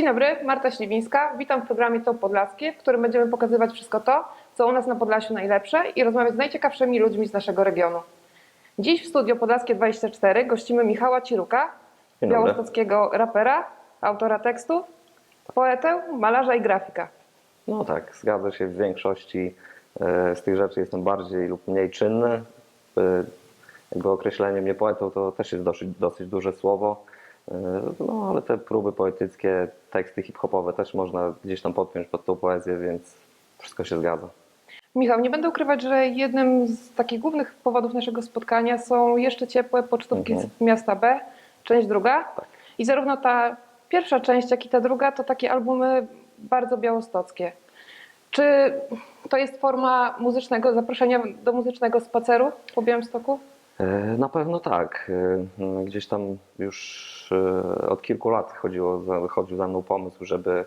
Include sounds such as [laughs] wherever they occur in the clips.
Dzień dobry, Marta Śliwińska. Witam w programie To Podlaskie, w którym będziemy pokazywać wszystko to, co u nas na Podlasiu najlepsze i rozmawiać z najciekawszymi ludźmi z naszego regionu. Dziś w studio Podlaskie 24 gościmy Michała Ciruka, białostockiego rapera, autora tekstów, poetę, malarza i grafika. No tak, zgadza się w większości e, z tych rzeczy jestem bardziej lub mniej czynny. E, Jakby określenie mnie poetą to też jest dosyć, dosyć duże słowo. E, No ale te próby poetyckie, teksty hip-hopowe też można gdzieś tam podpiąć pod tą poezję, więc wszystko się zgadza. Michał, nie będę ukrywać, że jednym z takich głównych powodów naszego spotkania są jeszcze ciepłe pocztówki Mhm. z miasta B, część druga. Tak. I zarówno ta pierwsza część, jak i ta druga to takie albumy bardzo białostockie. Czy to jest forma muzycznego, zaproszenia do muzycznego spaceru po Białymstoku? E, Na pewno tak. E, Gdzieś tam już e, od kilku lat chodziło, chodził za mną pomysł, żeby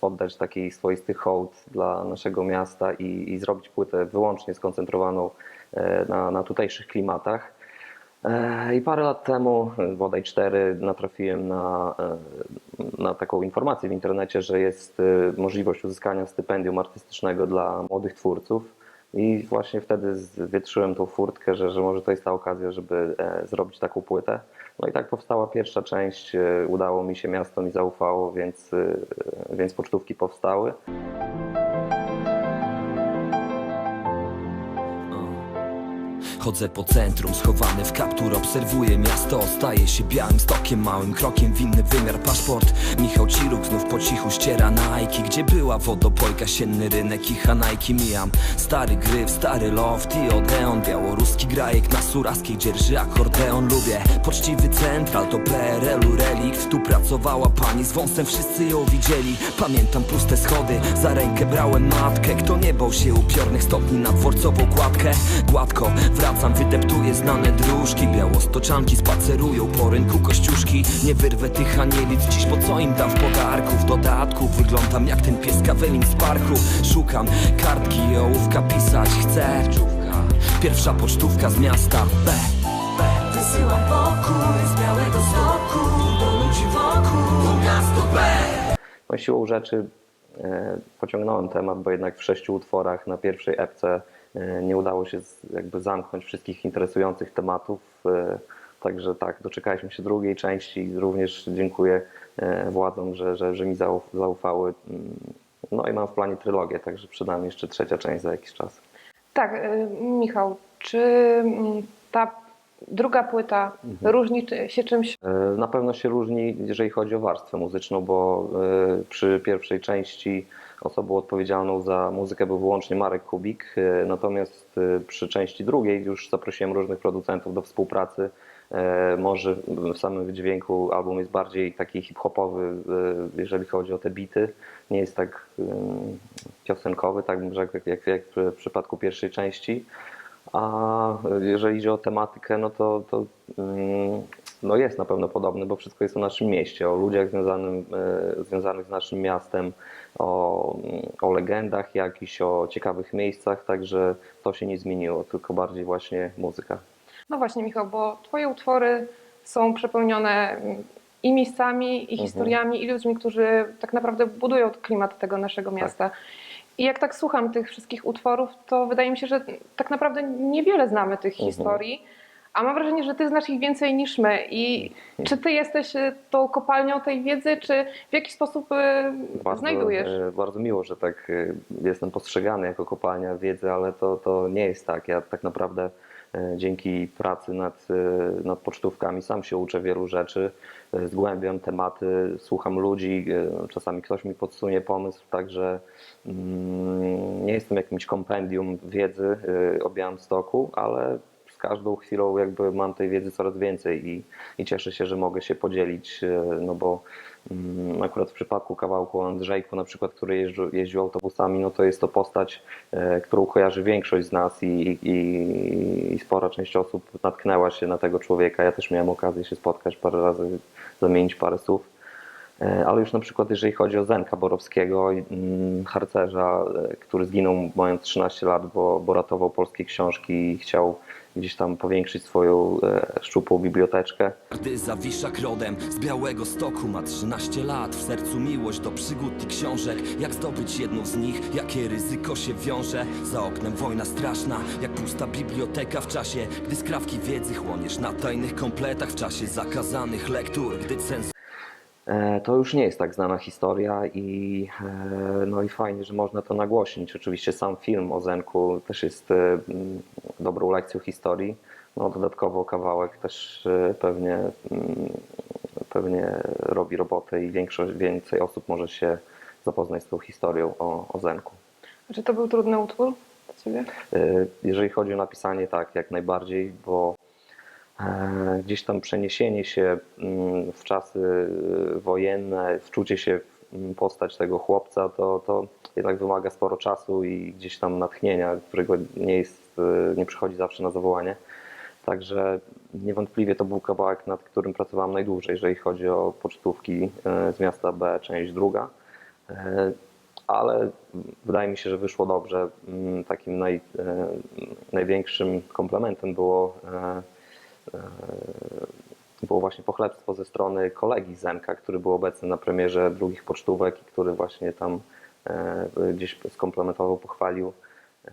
oddać taki swoisty hołd dla naszego miasta i, i zrobić płytę wyłącznie skoncentrowaną na, na tutejszych klimatach. I parę lat temu, bodaj cztery, natrafiłem na, na taką informację w internecie, że jest możliwość uzyskania stypendium artystycznego dla młodych twórców. I właśnie wtedy zwietrzyłem tą furtkę, że, że może to jest ta okazja, żeby e, zrobić taką płytę. No i tak powstała pierwsza część. e, Udało mi się, miasto mi zaufało, więc, e, więc pocztówki powstały. Chodzę po centrum, schowany w kaptur Obserwuję miasto, staje się białym stokiem Małym krokiem w inny wymiar. Paszport Michał Ciruk znów po cichu ściera Nike. Gdzie była wodopojka, sienny rynek i hanajki? Mijam stary gryf, stary loft i odeon. Białoruski grajek na suraskiej dzierży akordeon. Lubię poczciwy central, to PRL-u relikt. Tu pracowała pani z wąsem, wszyscy ją widzieli. Pamiętam puste schody, za rękę brałem matkę. Kto nie bał się upiornych stopni na dworcową kładkę? Gładko wracam, wydeptuję znane dróżki. Białostoczanki spacerują po rynku kościuszki. Nie wyrwę tych anielic dziś, bo co im dam w podarku W dodatku wyglądam jak ten pies Kawelin z parku. Szukam kartki i ołówka pisać chcę. Pierwsza pocztówka z miasta. B. Wysyłam pokój z białego stoku Do ludzi wokół To miasto B. No siłą rzeczy e, pociągnąłem temat, bo jednak w sześciu utworach na pierwszej epce nie udało się jakby zamknąć wszystkich interesujących tematów. e, Także tak, doczekaliśmy się drugiej części również dziękuję e, władzom, że, że, że mi zauf- zaufały. Mm, No i mam w planie trylogię, także przydam jeszcze trzecia część za jakiś czas. Tak, Michał, czy mm, ta druga płyta Mhm. różni się czymś E, Na pewno się różni, jeżeli chodzi o warstwę muzyczną, bo e, przy pierwszej części osobą odpowiedzialną za muzykę był wyłącznie Marek Kubik, e, natomiast przy części drugiej już zaprosiłem różnych producentów do współpracy. Może w samym wydźwięku album jest bardziej taki hip-hopowy, jeżeli chodzi o te bity. Nie jest tak piosenkowy, tak bym rzekł, jak, jak w przypadku pierwszej części. A jeżeli idzie o tematykę, no to, to mm, no jest na pewno podobny, bo wszystko jest o naszym mieście, o ludziach związanym, e, związanych z naszym miastem, o, o legendach jakichś, o ciekawych miejscach, także to się nie zmieniło, tylko bardziej właśnie muzyka. No właśnie, Michał, bo Twoje utwory są przepełnione i miejscami, i Mhm. historiami, i ludźmi, którzy tak naprawdę budują klimat tego naszego miasta. I jak tak słucham tych wszystkich utworów, to wydaje mi się, że tak naprawdę niewiele znamy tych Mhm. historii, a mam wrażenie, że Ty znasz ich więcej niż my. I czy Ty jesteś y, tą kopalnią tej wiedzy, czy w jaki sposób y, znajdujesz? e, Bardzo miło, że tak e, jestem postrzegany jako kopalnia wiedzy, ale to, to nie jest tak. Ja tak naprawdę e, dzięki pracy nad, e, nad pocztówkami sam się uczę wielu rzeczy, e, zgłębiam tematy, słucham ludzi, e, czasami ktoś mi podsunie pomysł, także mm, nie jestem jakimś kompendium wiedzy e, o Białymstoku, ale każdą chwilą jakby mam tej wiedzy coraz więcej i, i cieszę się, że mogę się podzielić, e, no bo mm, akurat w przypadku kawałku Andrzejku, na przykład, który jeździł, jeździł autobusami, no to jest to postać, e, którą kojarzy większość z nas i, i, i spora część osób natknęła się na tego człowieka. Ja też miałem okazję się spotkać parę razy, zamienić parę słów. E, Ale już na przykład jeżeli chodzi o Zenka Borowskiego, mm, harcerza, e, który zginął mając 13 lat, bo, bo ratował polskie książki i chciał gdzieś tam powiększyć swoją e, szczupłą biblioteczkę. Gdy Zawiszak rodem z Białego Stoku ma 13 lat. W sercu miłość do przygód i książek. Jak zdobyć jedną z nich, jakie ryzyko się wiąże? Za oknem wojna straszna, jak pusta biblioteka. W czasie Gdy skrawki wiedzy chłoniesz na tajnych kompletach W czasie zakazanych lektur, gdy cenzura To już nie jest tak znana historia i, e, no i fajnie, że można to nagłośnić. Oczywiście sam film o Zenku też jest e, mm, dobrą lekcją historii. No, dodatkowo kawałek też e, pewnie, mm, pewnie robi robotę i większość, więcej osób może się zapoznać z tą historią o, o Zenku. Czy to był trudny utwór dla Ciebie? E, Jeżeli chodzi o napisanie, tak, jak najbardziej, bo e, gdzieś tam przeniesienie się mm, w czasy e, wojenne, wczucie się w mm, postać tego chłopca, to, to jednak wymaga sporo czasu i gdzieś tam natchnienia, którego nie, jest, e, nie przychodzi zawsze na zawołanie. Także niewątpliwie to był kawałek, nad którym pracowałem najdłużej, jeżeli chodzi o pocztówki e, z miasta B, część druga. E, ale wydaje mi się, że wyszło dobrze. Mm, Takim naj, e, największym komplementem było, e, e, było właśnie pochlebstwo ze strony kolegi Zenka, który był obecny na premierze drugich pocztówek i który właśnie tam e, gdzieś skomplementował, pochwalił.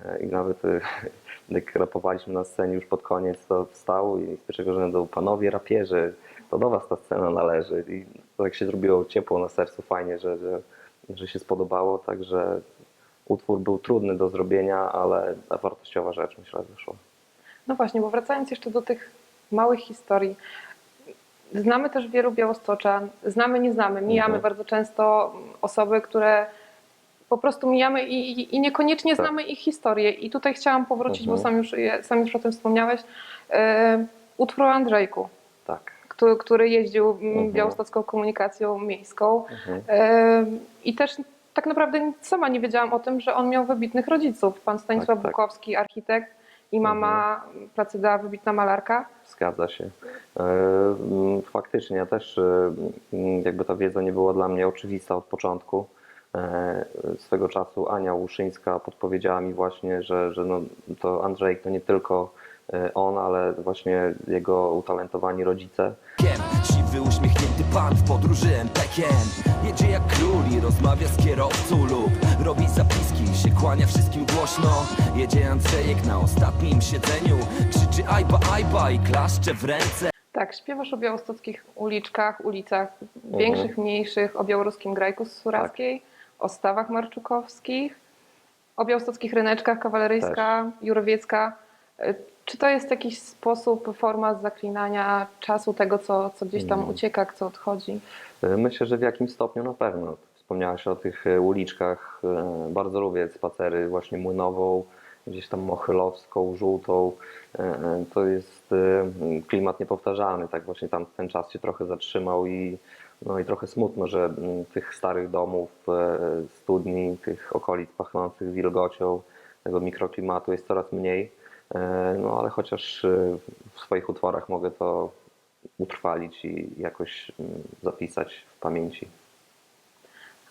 E, I nawet e, [laughs] jak rapowaliśmy na scenie już pod koniec, to wstał i z pierwszego rzędu, panowie rapierzy, to do was ta scena należy. I tak się zrobiło ciepło na sercu, fajnie, że, że, że się spodobało, także utwór był trudny do zrobienia, ale wartościowa rzecz myślę wyszła. No właśnie, bo wracając jeszcze do tych małych historii. Znamy też wielu białostoczan, znamy, nie znamy, mijamy Mhm. bardzo często osoby, które po prostu mijamy i, i, niekoniecznie Tak. znamy ich historię. I tutaj chciałam powrócić, bo Mhm. sam już, sam już o tym wspomniałeś, e, utwór o Andrzejku, Tak. który, który jeździł Mhm. białostocką komunikacją miejską. Mhm. E, I też tak naprawdę sama nie wiedziałam o tym, że on miał wybitnych rodziców. Pan Stanisław Tak, tak. Bukowski, architekt i mama Placyda, wybitna malarka. Zgadza się. E, mm, Faktycznie, ja też e, mm, jakby ta wiedza nie była dla mnie oczywista od początku. E, Swego czasu Ania Łuszyńska podpowiedziała mi właśnie, że, że no, to Andrzejek to nie tylko on, ale właśnie jego utalentowani rodzice. Uśmiechnięty pan w podróży MPkiem Jedzie jak król i rozmawia z kierowcą lub Robi zapiski, się kłania wszystkim głośno. Jedzie Andrzejek na ostatnim siedzeniu Krzyczy ajba ajba i klaszcze w ręce. Tak, śpiewasz o białostockich uliczkach, ulicach większych, mniejszych, o białoruskim grajku z Surackiej, o stawach marczukowskich, o białostockich ryneczkach, kawaleryjska, jurowiecka. Czy to jest jakiś sposób, forma zaklinania czasu tego, co, co gdzieś tam Mm. ucieka, co odchodzi? E, Myślę, że w jakimś stopniu na pewno. Wspomniałaś o tych e, uliczkach. E, Bardzo lubię spacery właśnie młynową, gdzieś tam mochylowską, żółtą. To jest klimat niepowtarzalny. Tak właśnie tam ten czas się trochę zatrzymał i, no i trochę smutno, że tych starych domów, studni, tych okolic pachnących wilgocią, tego mikroklimatu jest coraz mniej. E, No ale chociaż e, w swoich utworach mogę to utrwalić i jakoś mm, zapisać w pamięci.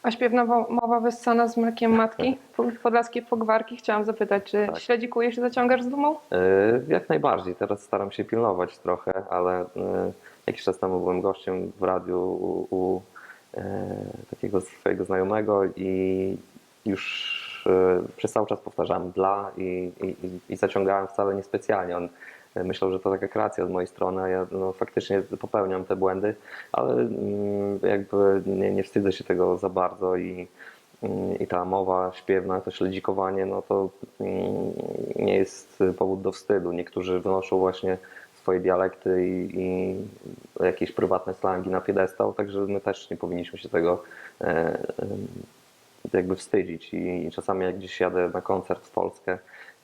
A śpiewna mowa wyssana z mlekiem matki, [laughs] po- podlaskie pogwarki. Chciałam zapytać, czy Tak. śledzikujesz i zaciągasz z dumą? E, Jak najbardziej. Teraz staram się pilnować trochę, ale jakiś czas temu byłem gościem w radiu u, u takiego swojego znajomego i już e, przez cały czas powtarzałem dla i, i, i- zaciągałem wcale niespecjalnie. On e, myślał, że to taka kreacja z mojej strony, ja no, faktycznie popełniam te błędy, ale mm, jakby nie, nie wstydzę się tego za bardzo i Mm, i ta mowa śpiewna, to śledzikowanie, no to mm, nie jest powód do wstydu. Niektórzy wynoszą właśnie swoje dialekty i, i jakieś prywatne slangi na piedestał, także my też nie powinniśmy się tego e, e, jakby wstydzić. I, I czasami jak gdzieś jadę na koncert w Polskę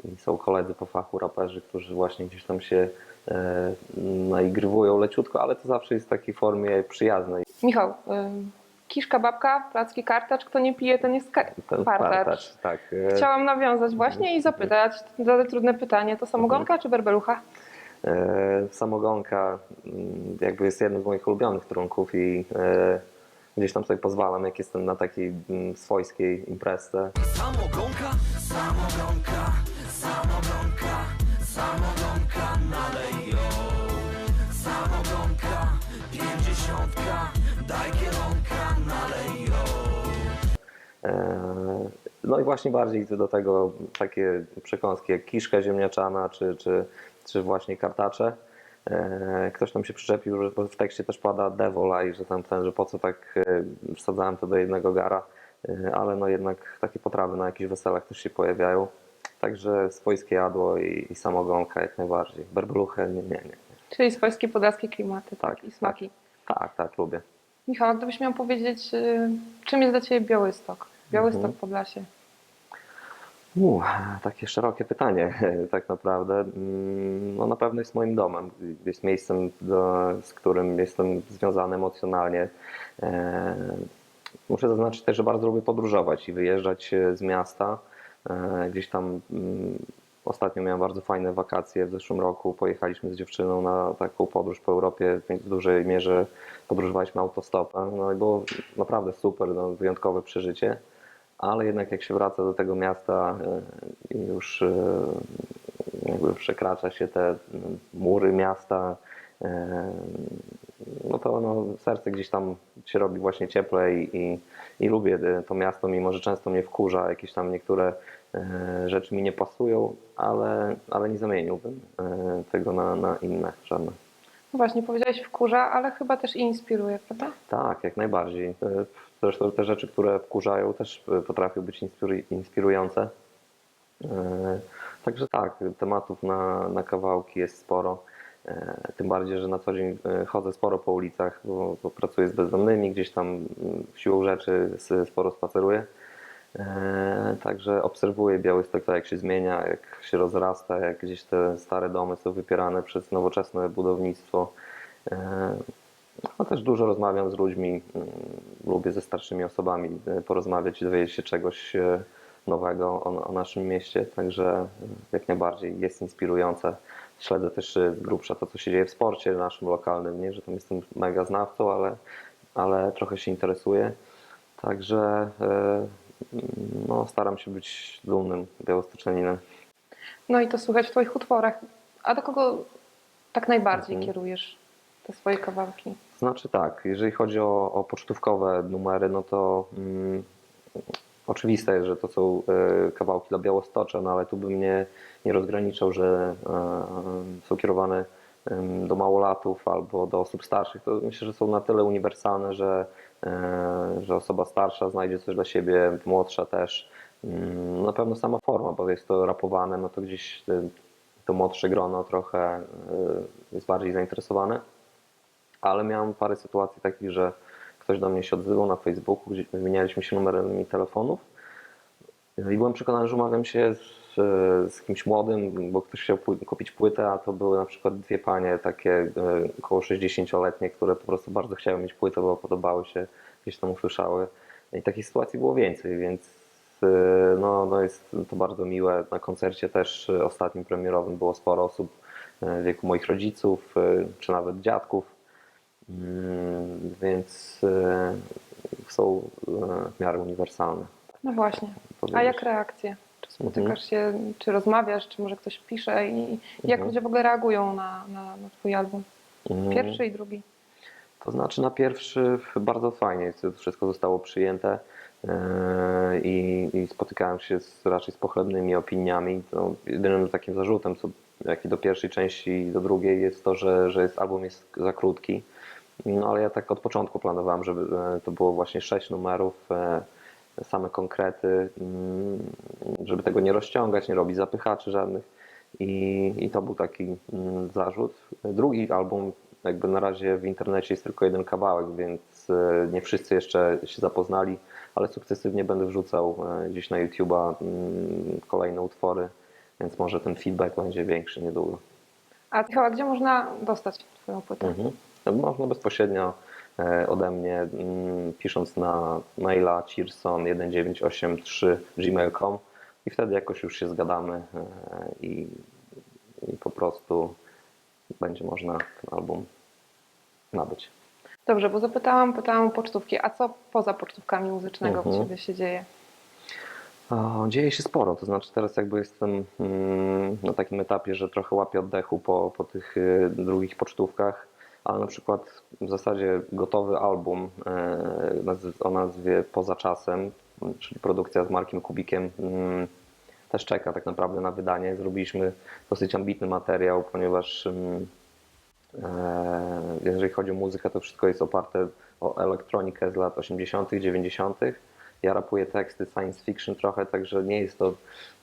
i są koledzy po fachu, raperzy, którzy właśnie gdzieś tam się e, naigrywują leciutko, ale to zawsze jest w takiej formie przyjaznej. Michał, ym, kiszka babka, placki kartacz, kto nie pije, ten jest Ten partacz. partacz, tak. e, Chciałam nawiązać właśnie i zapytać, zadać trudne pytanie, to samogonka czy berbelucha? E, Samogonka mm, jakby jest jednym z moich ulubionych trunków i e, gdzieś tam sobie pozwalam, jak jestem na takiej mm, swojskiej imprezce. Samogonka, samogonka, samogonka, samogonka, nalej ją. Samogonka, pięćdziesiątka, daj kielonka, nalej ją. E, No i właśnie bardziej do tego takie przekąski jak kiszka ziemniaczana, czy, czy, czy właśnie kartacze. E, Ktoś tam się przyczepił, że w tekście też pada devola i że tam ten, że po co tak e, wsadzałem to do jednego gara, E, ale no jednak takie potrawy na jakichś weselach też się pojawiają. Także swojskie jadło i, i samogonka jak najbardziej. Berbeluchę nie, nie, nie. Czyli swojskie podlaskie klimaty tak, Tak, i smaki. Tak, tak, lubię. Michał, gdybyś miał powiedzieć, y, czym jest dla Ciebie Białystok? Białystok Mhm. Podlasie. Uh, takie szerokie pytanie, [laughs] tak naprawdę. Mm, No na pewno jest moim domem, jest miejscem, do, z którym jestem związany emocjonalnie. E, Muszę zaznaczyć też, że bardzo lubię podróżować i wyjeżdżać e, z miasta. E, Gdzieś tam mm, ostatnio miałem bardzo fajne wakacje w zeszłym roku. Pojechaliśmy z dziewczyną na taką podróż po Europie, w dużej mierze podróżowaliśmy autostopem. No i było naprawdę super, no, wyjątkowe przeżycie ale jednak jak się wraca do tego miasta e, i już e, jakby przekracza się te mury miasta, e, no to no, serce gdzieś tam się robi właśnie cieple i, i, i lubię to miasto, mimo że często mnie wkurza, jakieś tam niektóre rzeczy mi nie pasują, ale, ale nie zamieniłbym tego na, na inne żadne. No właśnie, powiedziałeś wkurza, ale chyba też inspiruje, prawda? Tak, jak najbardziej. Zresztą te rzeczy, które wkurzają, też e, potrafią być inspiru- inspirujące. E, Także tak, tematów na, na kawałki jest sporo. E, Tym bardziej, że na co dzień chodzę sporo po ulicach, bo, bo pracuję z bezdomnymi, gdzieś tam mm, siłą rzeczy sporo spaceruję. Także obserwuję Białystok, to jak się zmienia, jak się rozrasta, jak gdzieś te stare domy są wypierane przez nowoczesne budownictwo. No też dużo rozmawiam z ludźmi, mm, lubię ze starszymi osobami e, porozmawiać i dowiedzieć się czegoś e, nowego o, o naszym mieście, także e, jak najbardziej jest inspirujące. Śledzę też e, z grubsza to, co się dzieje w sporcie naszym lokalnym, nie, że tam jestem mega znawcą, ale, ale trochę się interesuję. Także e, no, staram się być dumnym białostoczeninem. No i to słychać w Twoich utworach. A do kogo tak najbardziej Mhm. kierujesz te swoje kawałki? Znaczy tak, jeżeli chodzi o, o pocztówkowe numery, no to mm, oczywiste jest, że to są e, kawałki dla Białostocza, no ale tu bym nie, nie rozgraniczał, że e, są kierowane em, do małolatów albo do osób starszych. To myślę, że są na tyle uniwersalne, że, e, że osoba starsza znajdzie coś dla siebie, młodsza też. Mm, Na pewno sama forma, bo jest to rapowane, no to gdzieś to młodsze grono trochę jest bardziej zainteresowane ale miałem parę sytuacji takich, że ktoś do mnie się odzywał na Facebooku, gdzie wymienialiśmy się numerami telefonów i byłem przekonany, że umawiam się z, z kimś młodym, bo ktoś chciał kupić płytę, a to były na przykład dwie panie takie e, około 60-letnie, które po prostu bardzo chciały mieć płytę, bo podobały się, gdzieś tam usłyszały. I takich sytuacji było więcej, więc e, no, no jest to bardzo miłe. Na koncercie też ostatnim premierowym było sporo osób e, w wieku moich rodziców, czy nawet dziadków. Mm, więc e, są e, w miarę uniwersalne. No właśnie. A jak reakcje? Czy spotykasz się, czy rozmawiasz, czy może ktoś pisze i jak Mhm. ludzie w ogóle reagują na, na, na Twój album? Mm, Pierwszy i drugi. To znaczy na pierwszy bardzo fajnie wszystko zostało przyjęte e, i, i spotykałem się z, raczej z pochlebnymi opiniami. To jedynym takim zarzutem, co, jaki do pierwszej części i do drugiej jest to, że, że jest, album jest za krótki. No ale ja tak od początku planowałem, żeby e, to było właśnie sześć numerów, e, same konkrety, mm, żeby tego nie rozciągać, nie robić zapychaczy żadnych. I, i to był taki mm, zarzut. Drugi album, jakby na razie w internecie jest tylko jeden kawałek, więc e, nie wszyscy jeszcze się zapoznali, ale sukcesywnie będę wrzucał gdzieś na YouTube'a mm, kolejne utwory, więc może ten feedback będzie większy niedługo. A Michał, a gdzie można dostać Twoją płytę? Mhm. Można bezpośrednio e, ode mnie, mm, pisząc na maila cirson1983 gmail.com i wtedy jakoś już się zgadamy e, i, i po prostu będzie można ten album nabyć. Dobrze, bo zapytałam, pytałam o pocztówki, a co poza pocztówkami muzycznego Mhm. u Ciebie się dzieje? O, dzieje się sporo, to znaczy teraz jakby jestem mm, na takim etapie, że trochę łapię oddechu po, po tych y, drugich pocztówkach, ale na przykład w zasadzie gotowy album e, o nazwie Poza Czasem, czyli produkcja z Markiem Kubikiem, mm, też czeka tak naprawdę na wydanie. Zrobiliśmy dosyć ambitny materiał, ponieważ mm, e, jeżeli chodzi o muzykę, to wszystko jest oparte o elektronikę z lat 80., 90. Ja rapuję teksty science fiction trochę, także nie jest to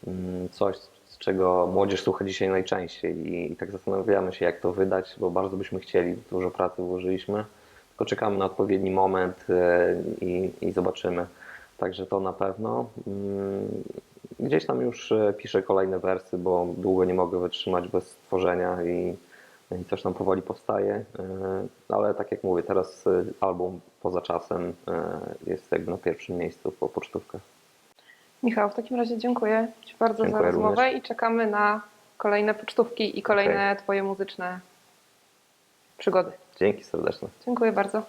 mm, coś, czego młodzież słucha dzisiaj najczęściej. I, I tak zastanawiamy się, jak to wydać, bo bardzo byśmy chcieli, dużo pracy włożyliśmy. Tylko czekamy na odpowiedni moment e, i, i zobaczymy. Także to na pewno. Mm, Gdzieś tam już e, piszę kolejne wersy, bo długo nie mogę wytrzymać bez tworzenia i, i coś tam powoli powstaje. E, Ale tak jak mówię, teraz album poza czasem jest jakby na pierwszym miejscu po pocztówkach. Michał, w takim razie dziękuję Ci bardzo Dziękuję za rozmowę również. i czekamy na kolejne pocztówki i kolejne Twoje muzyczne przygody. Dzięki serdeczne. Dziękuję bardzo.